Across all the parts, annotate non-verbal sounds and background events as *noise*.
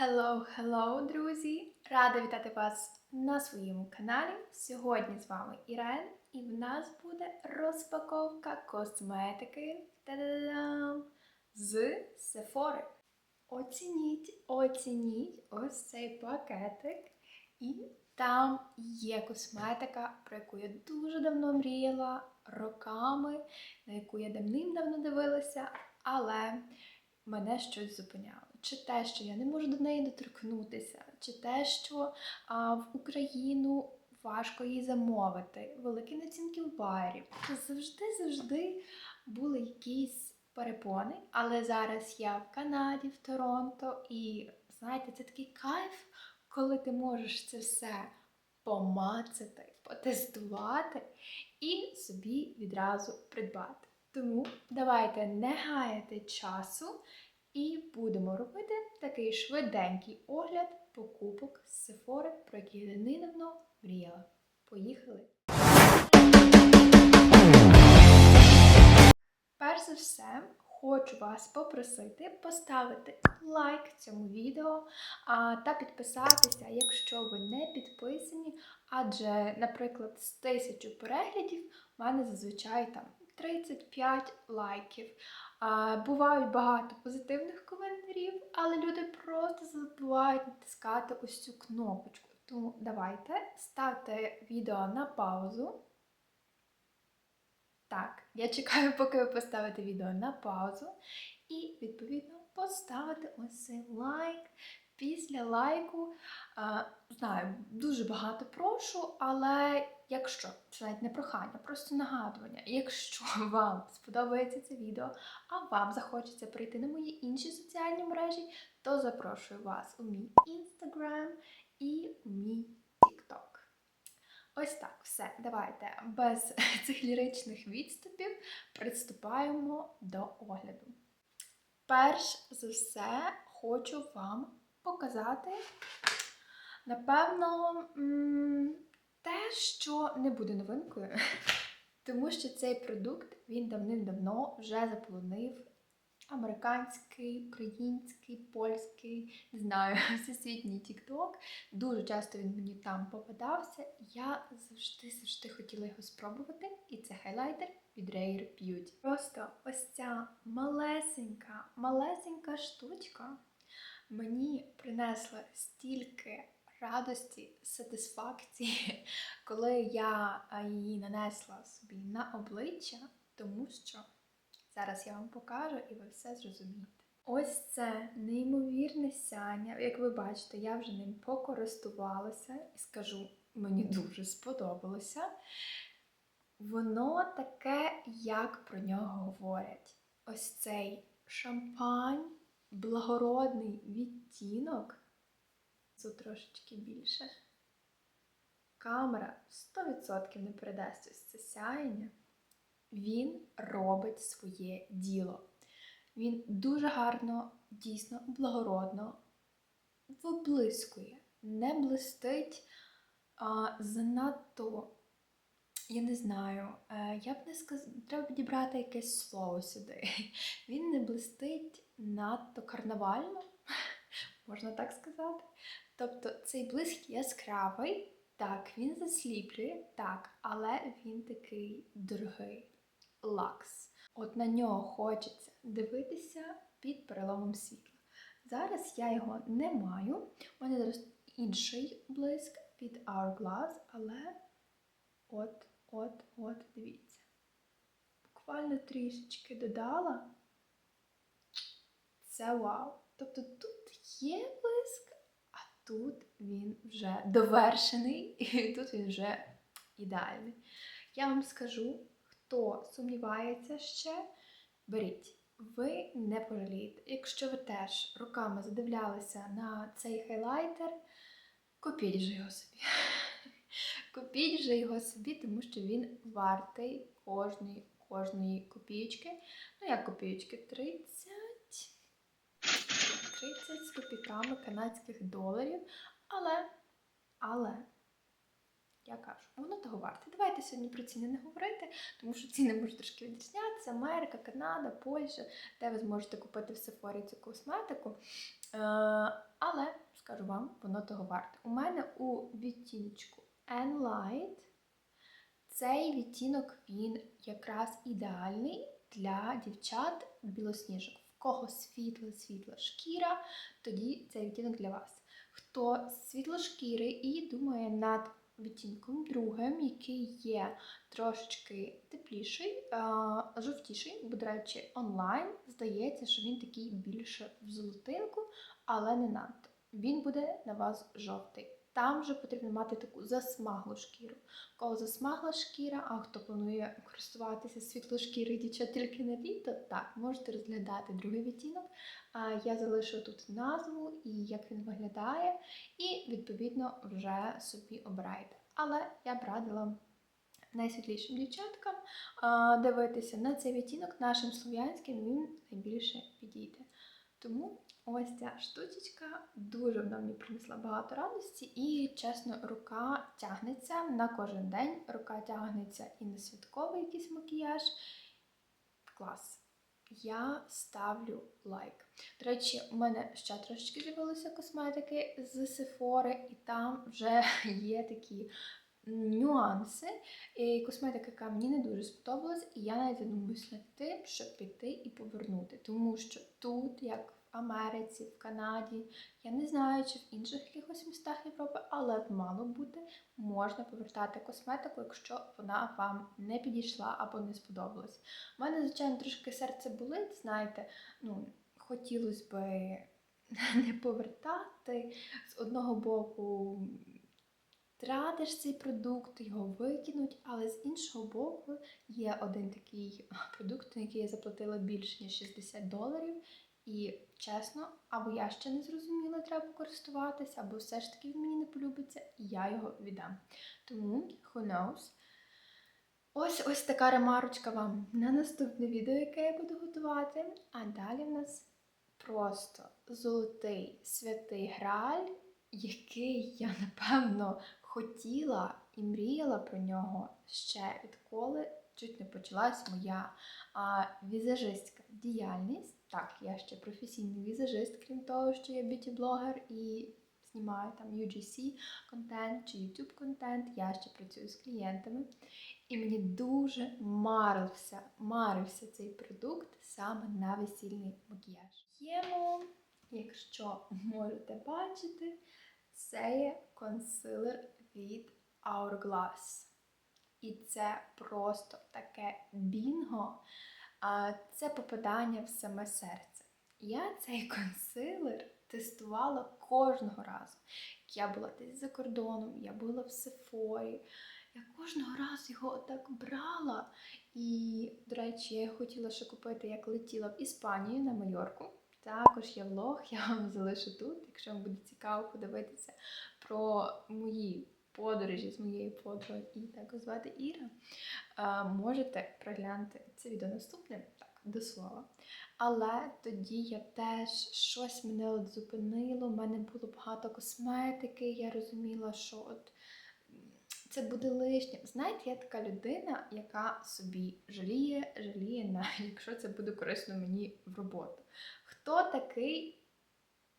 Hello, hello, друзі! Рада вітати вас на своєму каналі. Сьогодні з вами Ірен, і в нас буде розпаковка косметики Та-да-дам! з Sephora. Оцініть, оцініть ось цей пакетик. І там є косметика, про яку я дуже давно мріяла роками, на яку я давним-давно дивилася, але мене щось зупиняло. Чи те, що я не можу до неї доторкнутися, чи те, що а, в Україну важко її замовити, великі націнки в барі. Завжди-завжди були якісь перепони, але зараз я в Канаді, в Торонто, і знаєте, це такий кайф, коли ти можеш це все помацати, потестувати і собі відразу придбати. Тому давайте не гаяти часу і будемо робити такий швиденький огляд покупок з Сефори, про які я недавно мріяла. Поїхали! Перш за все, хочу вас попросити поставити лайк цьому відео та підписатися, якщо ви не підписані. Адже, наприклад, з тисячу переглядів в мене зазвичай там 35 лайків. Бувають багато позитивних коментарів, але люди просто забувають натискати ось цю кнопочку. Тому давайте ставте відео на паузу. Так, я чекаю, поки ви поставите відео на паузу. І, відповідно, поставити ось цей лайк. Після лайку, а, знаю, дуже багато прошу, але якщо це навіть не прохання, просто нагадування, якщо *laughs* вам сподобається це відео, а вам захочеться прийти на мої інші соціальні мережі, то запрошую вас у мій інстаграм і. Ось так, все. Давайте без *laughs* цих ліричних відступів приступаємо до огляду. Перш за все, хочу вам показати, напевно, те, що не буде новинкою, *laughs* тому що цей продукт він давним-давно вже заполонив американський, український, польський, не знаю, *laughs* всесвітній TikTok. Дуже часто він мені там попадався. Я завжди завжди хотіла його спробувати, і це хайлайтер від Rare Beauty. Просто ось ця малесенька, малесенька штучка мені принесла стільки радості, сатисфакції, *laughs* коли я її нанесла собі на обличчя, тому що зараз я вам покажу і ви все зрозумієте. Ось це неймовірне сяння. Як ви бачите, я вже ним покористувалася і скажу, мені дуже сподобалося. Воно таке, як про нього говорять. Ось цей шампань, благородний відтінок. Це трошечки більше. Камера 100% не передасть ось це сяєння. Він робить своє діло. Він дуже гарно, дійсно благородно виблискує, не блистить а, занадто, я не знаю, е, я б не сказала, треба підібрати якесь слово сюди. *laughs* Він не блистить надто карнавально, *laughs* можна так сказати. Тобто цей блиск яскравий, так, він засліплює, так, але він такий дорогий лакс. От на нього хочеться дивитися під переломом світла. Зараз я його не маю. У мене зараз інший блиск від Hourglass, але от, от, от, дивіться. Буквально трішечки додала. Це вау. Тобто тут є блиск, а тут він вже довершений, *laughs* і тут він вже ідеальний. Я вам скажу, хто сумнівається ще, беріть. Ви не пожалієте. Якщо ви теж руками задивлялися на цей хайлайтер, купіть же його собі. *laughs* Купіть же його собі, тому що він вартий кожної, кожної копійки. Ну, як копійки? 30. 30 з копійками канадських доларів. Але, але, я кажу, воно того варте. Давайте сьогодні про ціни не говорити, тому що ціни можуть трошки відрізнятися. Америка, Канада, Польща, де ви зможете купити в Сефорі цю косметику. Е, але скажу вам, воно того варте. У мене у відтіночку N-Light цей відтінок він якраз ідеальний для дівчат білосніжок. В кого світла-світла шкіра, тоді цей відтінок для вас. Хто світлошкірий і думає над відтінком другим, який є трошечки тепліший, жовтіший, бо, до речі, онлайн здається, що він такий більше в золотинку, але не надто. Він буде на вас жовтий. Там вже потрібно мати таку засмаглу шкіру. У кого засмагла шкіра, а хто планує користуватися світлошкірою дівчат тільки на літо, так, можете розглядати другий відтінок. Я залишу тут назву і як він виглядає, і відповідно вже собі обирайте. Але я б радила найсвітлішим дівчаткам дивитися на цей відтінок нашим слов'янським, він найбільше підійде. Тому ось ця штучечка дуже вона мені принесла багато радості, і чесно, рука тягнеться на кожен день. Рука тягнеться і на святковий якийсь макіяж. Клас. Я ставлю лайк. До речі, у мене ще трошечки з'явилося косметики з Sephora, і там вже *laughs* є такі нюанси. І косметика, яка мені не дуже сподобалась, і я навіть задумуюсь над тим, щоб піти і повернути. Тому що тут, як Америці, в Канаді, я не знаю, чи в інших якихось містах Європи, але мало бути, можна повертати косметику, якщо вона вам не підійшла або не сподобалась. У мене, звичайно, трошки серце болить, знаєте, ну, хотілося би *laughs* не повертати. З одного боку, тратиш цей продукт, його викинуть, але з іншого боку, є один такий *laughs* продукт, на який я заплатила більше ніж 60 доларів. І чесно, або я ще не зрозуміла, треба користуватися, або все ж таки він мені не полюбиться, і я його віддам. Тому, who knows. Ось ось така ремарочка вам на наступне відео, яке я буду готувати. А далі в нас просто золотий святий граль, який я, напевно, хотіла і мріяла про нього ще відколи чуть не почалась моя а, візажистська діяльність. Так, я ще професійний візажист, крім того, що я б'юті-блогер і знімаю там UGC контент чи YouTube контент. Я ще працюю з клієнтами. І мені дуже марився, марився цей продукт саме на весільний макіяж. Ємо, якщо можете бачити, це є консилер від Hourglass. І це просто таке бінго, це попадання в саме серце. Я цей консилер тестувала кожного разу. Я була десь за кордоном, я була в Сефорі. Я кожного разу його отак брала. І, до речі, я хотіла ще купити, як летіла в Іспанію на Майорку. Також є влог, я вам залишу тут, якщо вам буде цікаво подивитися про мої подорожі з моєю подругою і так звати Іра. Можете проглянути це відео наступне, так, до слова. Але тоді я теж щось мене от зупинило, у мене було багато косметики, я розуміла, що от це буде лишнє. Знаєте, я така людина, яка собі жаліє, жаліє, на *laughs* якщо це буде корисно мені в роботу. Хто такий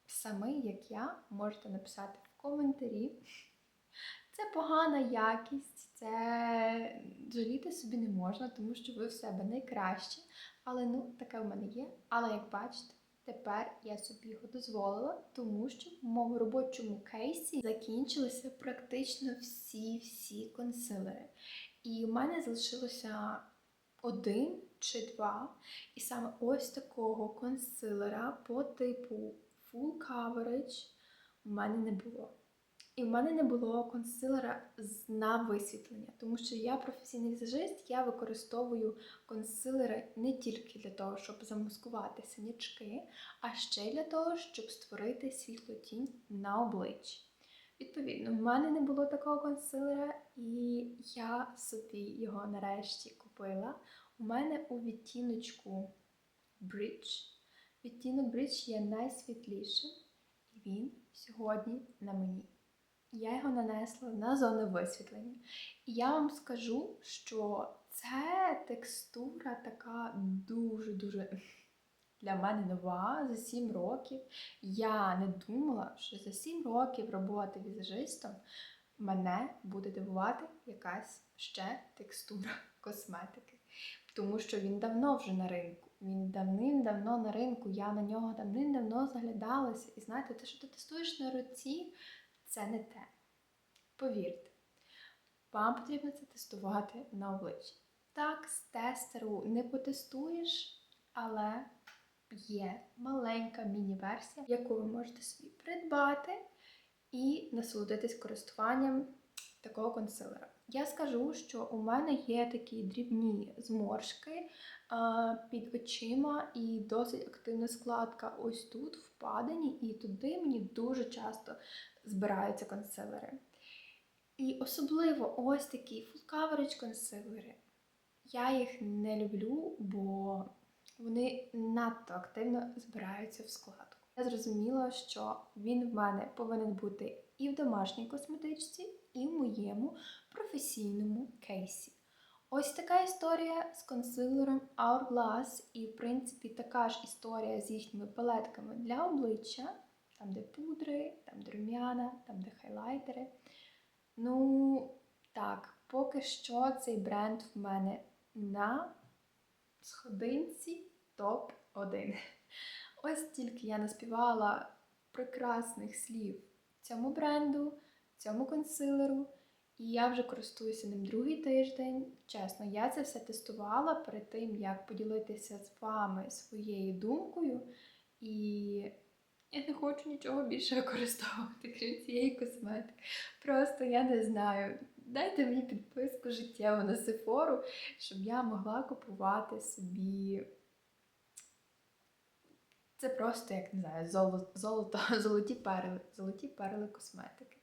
самий, як я, можете написати в коментарі. Це погана якість, це жаліти собі не можна, тому що ви в себе найкраще. Але ну, таке в мене є. Але як бачите, тепер я собі його дозволила, тому що в моєму робочому кейсі закінчилися практично всі-всі консилери. І в мене залишилося один чи два. І саме ось такого консилера по типу Full Coverage у мене не було. І в мене не було консилера на висвітлення, тому що я професійний візажист, я використовую консилери не тільки для того, щоб замаскувати синячки, а ще для того, щоб створити світлу тінь на обличчі. Відповідно, в мене не було такого консилера, і я собі його нарешті купила. У мене у відтіночку Bridge. Відтінок Bridge є найсвітлішим, і він сьогодні на мені. Я його нанесла на зону висвітлення. І я вам скажу, що це текстура така дуже-дуже для мене нова за 7 років. Я не думала, що за 7 років роботи візажистом мене буде дивувати якась ще текстура *laughs* косметики. Тому що він давно вже на ринку. Він давним-давно на ринку. Я на нього давним-давно заглядалася. І знаєте, те, що ти тестуєш на руці, це не те. Повірте, вам потрібно це тестувати на обличчі. Так, з тестеру не потестуєш, але є маленька міні-версія, яку ви можете собі придбати і насолодитись користуванням такого консилера. Я скажу, що у мене є такі дрібні зморшки під очима і досить активна складка ось тут, впадені, і туди мені дуже часто збираються консилери. І особливо ось такі full coverage консилери. Я їх не люблю, бо вони надто активно збираються в складку. Я зрозуміла, що він в мене повинен бути і в домашній косметичці, і в моєму професійному кейсі. Ось така історія з консилером Hourglass, і, в принципі, така ж історія з їхніми палетками для обличчя, там, де пудри, там, де рум'яна, там, де хайлайтери. Ну, так, поки що цей бренд в мене на сходинці топ-1. Ось тільки я наспівала прекрасних слів цьому бренду, цьому консилеру, і я вже користуюся ним другий тиждень. Чесно, я це все тестувала перед тим, як поділитися з вами своєю думкою. І я не хочу нічого більше використовувати, крім цієї косметики. Просто я не знаю. Дайте мені підписку життєву на Сефору, щоб я могла купувати собі. Це просто, як не знаю, золото, *laughs* золоті перли, золоті перли косметики.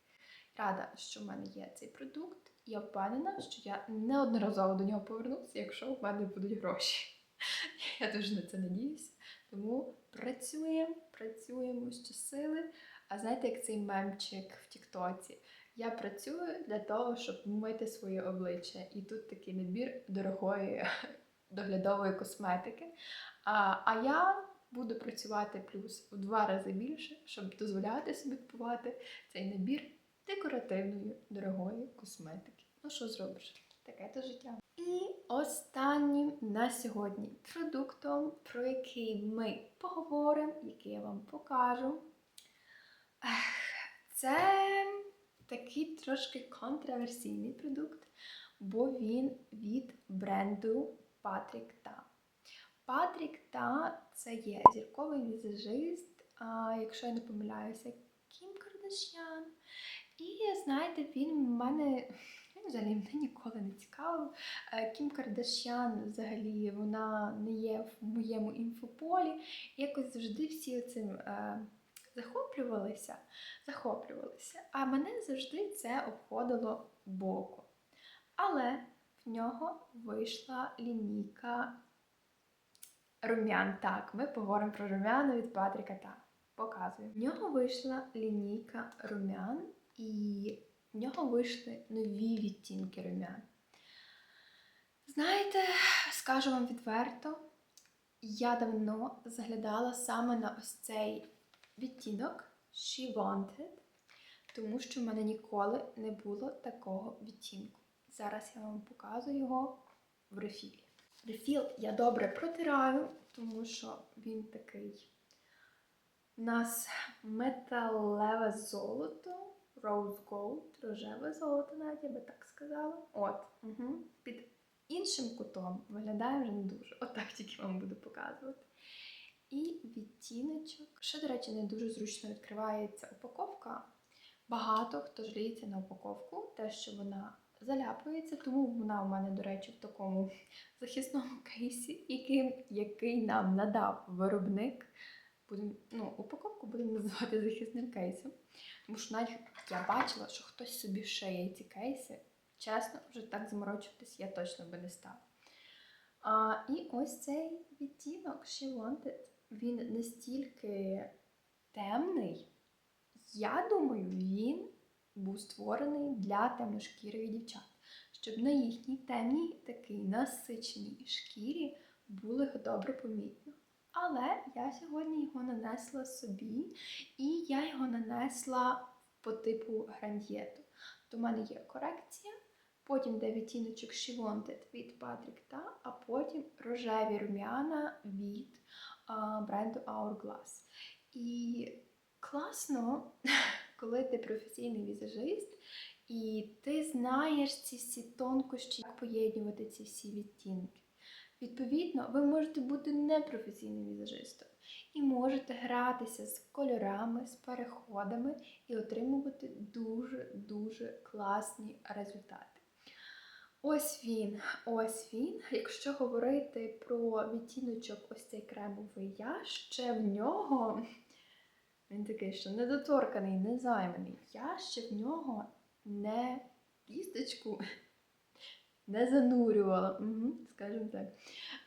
Рада, що в мене є цей продукт. Я впевнена, що я неодноразово до нього повернуся, якщо в мене будуть гроші. *laughs* Я дуже на це надіюся. Тому працюємо, працюємо щосили. А знаєте, як цей мемчик в Тіктоці? Я працюю для того, щоб мити своє обличчя. І тут такий набір дорогої *laughs* доглядової косметики. А, а я буду працювати плюс в два рази більше, щоб дозволяти собі купувати цей набір декоративної дорогої косметики. Ну що зробиш? Таке то життя. І останнім на сьогодні продуктом, про який ми поговоримо, який я вам покажу. Це такий трошки контроверсійний продукт, бо він від бренду Patrick Ta. Patrick Ta – це є зірковий візажист, а, якщо я не помиляюся, Кім Кардашян. І знаєте, він в мене він взагалі мене ніколи не цікавив. Е, Кім Кардашян взагалі вона не є в моєму інфополі. Якось завжди всі цим е, захоплювалися, захоплювалися, а мене завжди це обходило боку. Але в нього вийшла лінійка рум'ян. Так, ми поговоримо про рум'яна від Патріка та показую. В нього вийшла лінійка рум'ян, і в нього вийшли нові відтінки рум'ян. Знаєте, скажу вам відверто, я давно заглядала саме на ось цей відтінок She Wanted, тому що в мене ніколи не було такого відтінку. Зараз я вам показую його в рефілі. Рефіл я добре протираю, тому що він такий у нас металеве золото, rose gold, рожеве золото, навіть я би так сказала. От, угу. під іншим кутом виглядає вже не дуже. Отак тільки вам буду показувати. І відтіночок. Ще, до речі, не дуже зручно відкривається упаковка. Багато хто жаліється на упаковку, те, що вона заляпується, тому вона у мене, до речі, в такому *laughs* захисному кейсі, який, який нам надав виробник. Будем, ну, упаковку будемо називати захисним кейсом. Тому що навіть я бачила, що хтось собі шиє ці кейси. Чесно, вже так заморочуватись я точно би не стала. А, І ось цей відтінок She Wanted, він настільки темний. Я думаю, він був створений для темношкірих дівчат, щоб на їхній темній такій насиченій шкірі було добре помітно. Але я сьогодні його нанесла собі, і я його нанесла по типу грандієту. То в мене є корекція, потім де відтіночок She Wanted від Patrick та, а потім рожеві рум'яна від а, бренду Hourglass. І класно, *laughs* коли ти професійний візажист, і ти знаєш ці всі тонкощі, як поєднувати ці всі відтінки. Відповідно, ви можете бути непрофесійним візажистом і можете гратися з кольорами, з переходами і отримувати дуже-дуже класні результати. Ось він, ось він. Якщо говорити про відтіночок, ось цей кремовий я, ще в нього, він такий, що недоторканий, незайманий, я ще в нього не кісточку не занурювала, угу, скажімо так.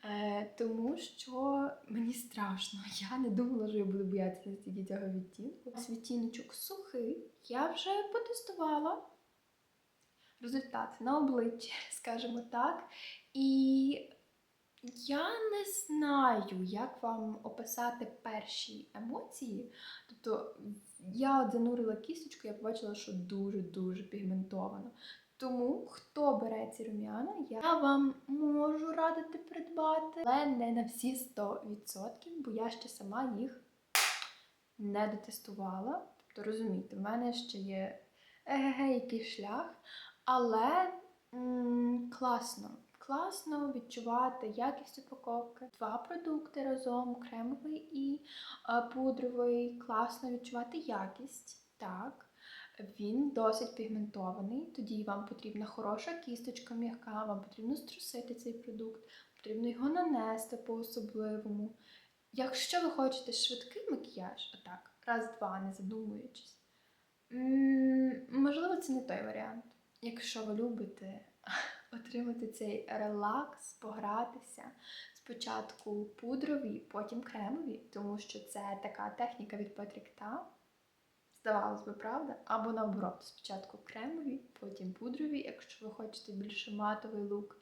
Е, Тому що мені страшно. *laughs* Я не думала, що я буду боятися настільки цього відтінку. Ось відтіночок сухий. Я вже потестувала результат на обличчі, *laughs* скажімо так. І я не знаю, як вам описати перші емоції. Тобто я от занурила кісточку, я побачила, що дуже-дуже пігментовано. Тому, хто бере ці рум'яна, я вам можу радити придбати, але не на всі 100%, бо я ще сама їх не дотестувала. Тобто, розумієте, в мене ще є еге який шлях, але м- класно. Класно відчувати якість упаковки. Два продукти разом, кремовий і пудровий. Класно відчувати якість. Так. Він досить пігментований, тоді вам потрібна хороша кісточка м'яка, вам потрібно струсити цей продукт, потрібно його нанести по-особливому. Якщо ви хочете швидкий макіяж, отак, раз-два, не задумуючись, можливо, це не той варіант. Якщо ви любите *laughs* отримати цей релакс, погратися, спочатку пудрові, потім кремові, тому що це така техніка від Ta, Здавалось би, правда? Або наоборот, спочатку кремові, потім пудрові, якщо ви хочете більше матовий лук.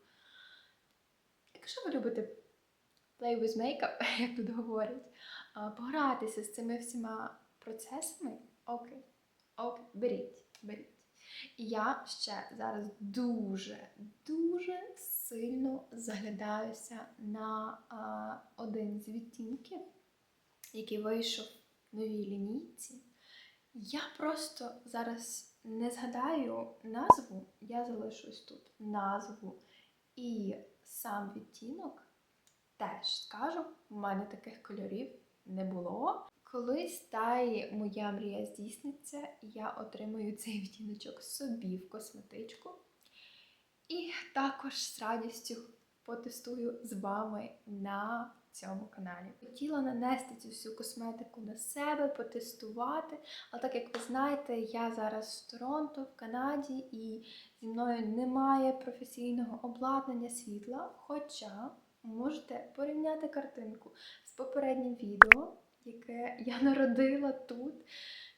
Якщо ви любите play with makeup, *laughs* як тут говорять, погратися з цими всіма процесами, окей, окей, беріть, беріть. І я ще зараз дуже, дуже сильно заглядаюся на а, один з відтінків, який вийшов в новій лінійці. Я просто зараз не згадаю назву, я залишусь тут назву і сам відтінок. Теж скажу, в мене таких кольорів не було. Колись та й моя мрія здійсниться, я отримаю цей відтіночок собі в косметичку. І також з радістю потестую з вами на цьому каналі. Хотіла нанести цю всю косметику на себе, потестувати. Але так як ви знаєте, я зараз в Торонто, в Канаді, і зі мною немає професійного обладнання світла. Хоча можете порівняти картинку з попереднім відео, яке я *laughs* народила тут,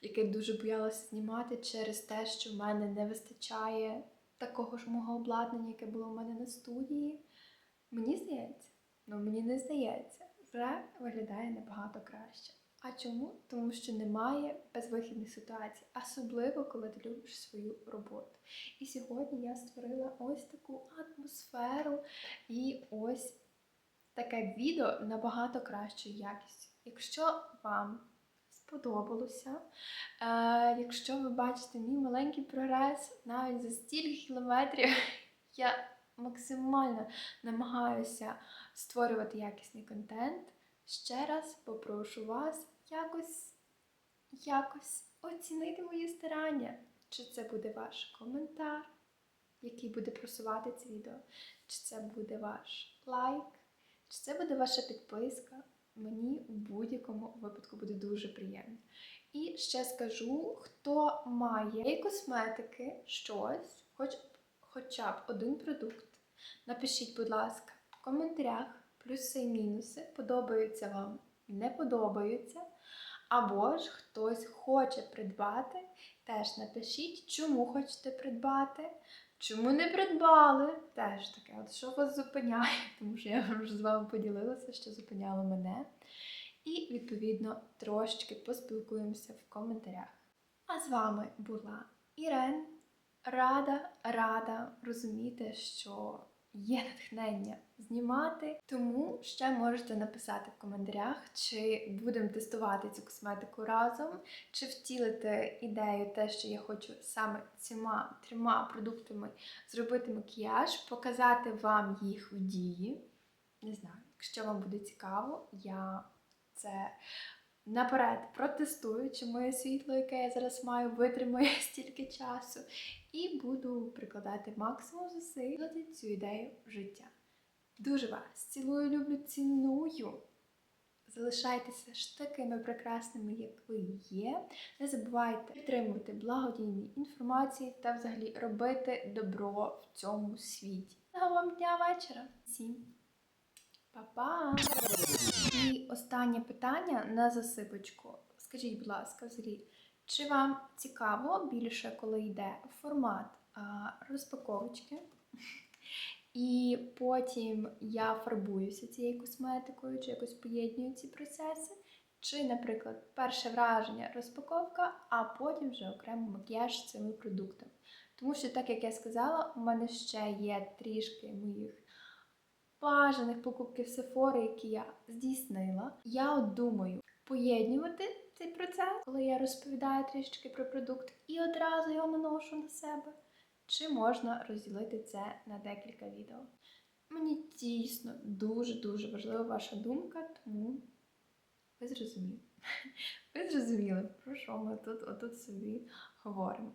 яке дуже боялася знімати через те, що в мене не вистачає такого ж мого обладнання, яке було в мене на студії. Мені здається. Ну, мені не здається, вже виглядає набагато краще. А чому? Тому що немає безвихідних ситуацій, особливо коли ти любиш свою роботу. І сьогодні я створила ось таку атмосферу і ось таке відео набагато кращою якістю. Якщо вам сподобалося, е, якщо ви бачите мій маленький прогрес навіть за стільки кілометрів, *laughs* я максимально намагаюся створювати якісний контент. Ще раз попрошу вас якось, якось оцінити мої старання. Чи це буде ваш коментар, який буде просувати це відео, чи це буде ваш лайк, чи це буде ваша підписка. Мені у будь-якому випадку буде дуже приємно. І ще скажу, хто має косметики щось, хоч, хоча б один продукт. Напишіть, будь ласка, в коментарях плюси і мінуси, подобаються вам, не подобаються. Або ж хтось хоче придбати, теж напишіть, чому хочете придбати. Чому не придбали? Теж таке, от що вас зупиняє, *laughs* тому що я вже з вами поділилася, що зупиняло мене. І, відповідно, трошечки поспілкуємося в коментарях. А з вами була Ірен. Рада, рада розуміти, що є натхнення знімати. Тому ще можете написати в коментарях, чи будемо тестувати цю косметику разом, чи втілити ідею, те, що я хочу саме цими трьома продуктами зробити макіяж, показати вам їх в дії. Не знаю, якщо вам буде цікаво, я це наперед протестую, чи моє світло, яке я зараз маю, витримує *laughs* стільки часу, і буду прикладати максимум зусиль цю ідею в життя. Дуже вас цілую, люблю, ціную. Залишайтеся ж такими прекрасними, як ви є. Не забувайте підтримувати благодійні інформації та взагалі робити добро в цьому світі. Гарного вам дня вечора. Всім па-па! І останнє питання на засипочку. Скажіть, будь ласка, взагалі, чи вам цікаво більше, коли йде формат а, розпаковочки? І потім я фарбуюся цією косметикою, чи якось поєднюю ці процеси. Чи, наприклад, перше враження розпаковка, а потім вже окремо макіяж з цими продуктами. Тому що, так як я сказала, у мене ще є трішки моїх бажаних покупків Sephora, які я здійснила. Я от думаю поєднувати цей процес, коли я розповідаю трішки про продукт, і одразу його наношу на себе. Чи можна розділити це на декілька відео? Мені дійсно дуже-дуже важлива ваша думка, тому ви зрозуміли. *laughs* Ви зрозуміли, про що ми тут отут собі говоримо.